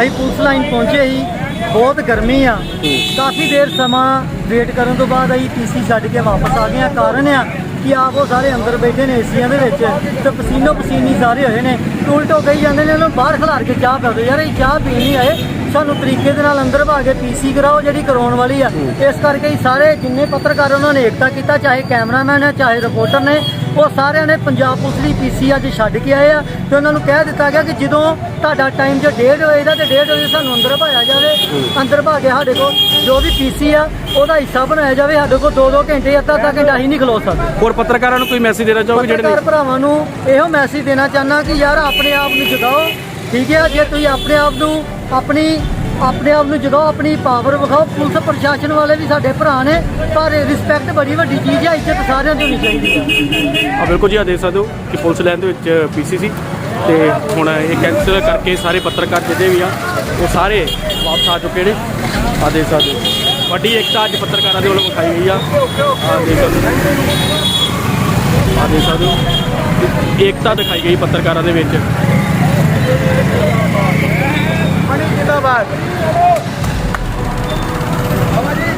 ਅਸੀਂ police line ਪਹੁੰਚੇ ਸੀ। ਬਹੁਤ ਗਰਮੀ ਆ। ਕਾਫੀ ਦੇਰ ਸਮਾਂ ਵੇਟ ਕਰਨ ਤੋਂ ਬਾਅਦ ਅਸੀਂ ਪੀਸੀ ਛੱਡ ਕੇ ਵਾਪਸ ਆ ਗਏ ਆ ਕਾਰਨ ਆ ਕਿ ਆਪ ਉਹ ਸਾਰੇ ਅੰਦਰ ਬੈਠੇ ਨੇ ਏਸੀਆਂ ਦੇ ਵਿੱਚ ਤੇ ਪਸੀਨੋ ਪਸੀਨੀ ਸਾਰੇ ਹੋਏ ਨੇ। ਉਲਟੋ ਕਹੀ ਜਾਂਦੇ ਨੇ ਇਹਨਾਂ ਨੂੰ ਬਾਹਰ ਖਿਲਾਰ ਕੇ ਚਾਹ ਕਰ ਦਿਓ। ਯਾਰ ਇਹ ਚਾਹ ਪੀਣ ਨਹੀਂ ਆਏ। ਸਾਨੂੰ ਤਰੀਕੇ ਦੇ ਨਾਲ ਅੰਦਰ ਭਾ ਕੇ ਪੀਸੀ ਕਰਾਓ ਜਿਹੜੀ ਕਰਾਉਣ ਵਾਲੀ ਆ। ਇਸ ਕਰਕੇ ਹੀ ਸਾਰੇ ਜਿੰਨੇ ਪੱਤਰਕਾਰ ਉਹਨਾਂ ਨੇ ਏਕਤਾ ਕੀਤਾ ਚਾਹੇ ਕੈਮਰਾਮੈਨ ਹੈ ਚਾਹੇ ਰਿਪੋਰਟਰ ਨੇ ਉਹ ਸਾਰਿਆਂ ਨੇ ਪੰਜਾਬ ਪੁਲਿਸ ਦੀ ਪੀਸੀ ਅੱਜ ਛੱਡ ਕੇ ਆਏ ਆ ਤੇ ਉਹਨਾਂ ਨੂੰ ਕਹਿ ਦਿੱਤਾ ਗਿਆ ਕਿ ਜਦੋਂ ਤੁਹਾਡਾ ਟਾਈਮ ਜੇ 1:30 ਵਜੇ ਦਾ ਤੇ 1:30 ਵਜੇ ਸਾਨੂੰ ਅੰਦਰ ਭਾਇਆ ਜਾਵੇ ਅੰਦਰ ਭਾ ਕੇ ਸਾਡੇ ਕੋਲ ਜੋ ਵੀ ਪੀਸੀ ਆ ਉਹਦਾ ਹਿੱਸਾ ਬਣਾਇਆ ਜਾਵੇ ਸਾਡੇ ਕੋਲ 2-2 ਘੰਟੇ ਅੱਧਾ ਅੱਧਾ ਘੰਟਾ ਹੀ ਨਹੀਂ ਖਲੋ ਸਕਦੇ। ਹੋਰ ਪੱਤਰਕਾਰਾਂ ਨੂੰ ਕੋਈ ਮੈਸੇਜ ਦੇਣਾ ਚਾਹੋਗੇ ਜਿਹੜੇ ਪੱਤਰਕਾਰ ਭਰਾਵਾਂ ਨੂੰ ਇਹੋ ਮੈਸੇਜ ਦੇਣਾ ਚਾਹੁੰਦਾ ਕਿ ਯਾਰ ਆਪਣੇ ਆਪ ਨੂੰ ਜਗਾਓ ਠੀਕ ਹੈ? ਜੇ ਤੁਸੀਂ ਆਪਣੇ ਆਪ ਨੂੰ ਆਪਣੀ ਆਪਣੇ ਆਪ ਨੂੰ ਜਗਾਓ ਆਪਣੀ ਪਾਵਰ ਵਿਖਾਓ, ਪੁਲਿਸ ਪ੍ਰਸ਼ਾਸਨ ਵਾਲੇ ਵੀ ਸਾਡੇ ਭਰਾ ਨੇ, ਪਰ ਰਿਸਪੈਕਟ ਬੜੀ ਵੱਡੀ ਚੀਜ਼ ਹੈ ਇੱਜ਼ਤ ਸਾਰਿਆਂ ਦੀ ਹੋਣੀ ਚਾਹੀਦੀ ਹੈ ਆ ਬਿਲਕੁਲ ਜੀ ਆ ਦੇਖ ਸਕਦੇ ਹੋ ਕਿ ਪੁਲਿਸ ਲਾਈਨ ਦੇ ਵਿੱਚ ਪੀਸੀ ਸੀ ਤੇ ਹੁਣ ਇਹ ਕੈਂਸਲ ਕਰਕੇ ਸਾਰੇ ਪੱਤਰਕਾਰ ਜਿਹੜੇ ਵੀ ਆ, ਉਹ ਸਾਰੇ ਵਾਪਸ ਆ ਚੁੱਕੇ ਨੇ। ਆ ਦੇਖ ਸਕਦੇ ਹੋ। ਵੱਡੀ ਏਕਤਾ ਅੱਜ ਪੱਤਰਕਾਰਾਂ ਦੇ ਵੱਲੋਂ ਵਿਖਾਈ ਗਈ ਆ। ਆ ਦੇਖ ਸਕਦੇ ਹੋ। ਆ ਦੇਖ ਸਕਦੇ ਹੋ। ਕਿ ਏਕਤਾ ਦਿਖਾਈ ਗਈ ਪੱਤਰਕਾਰਾਂ ਦੇ ਵਿੱਚ। العالم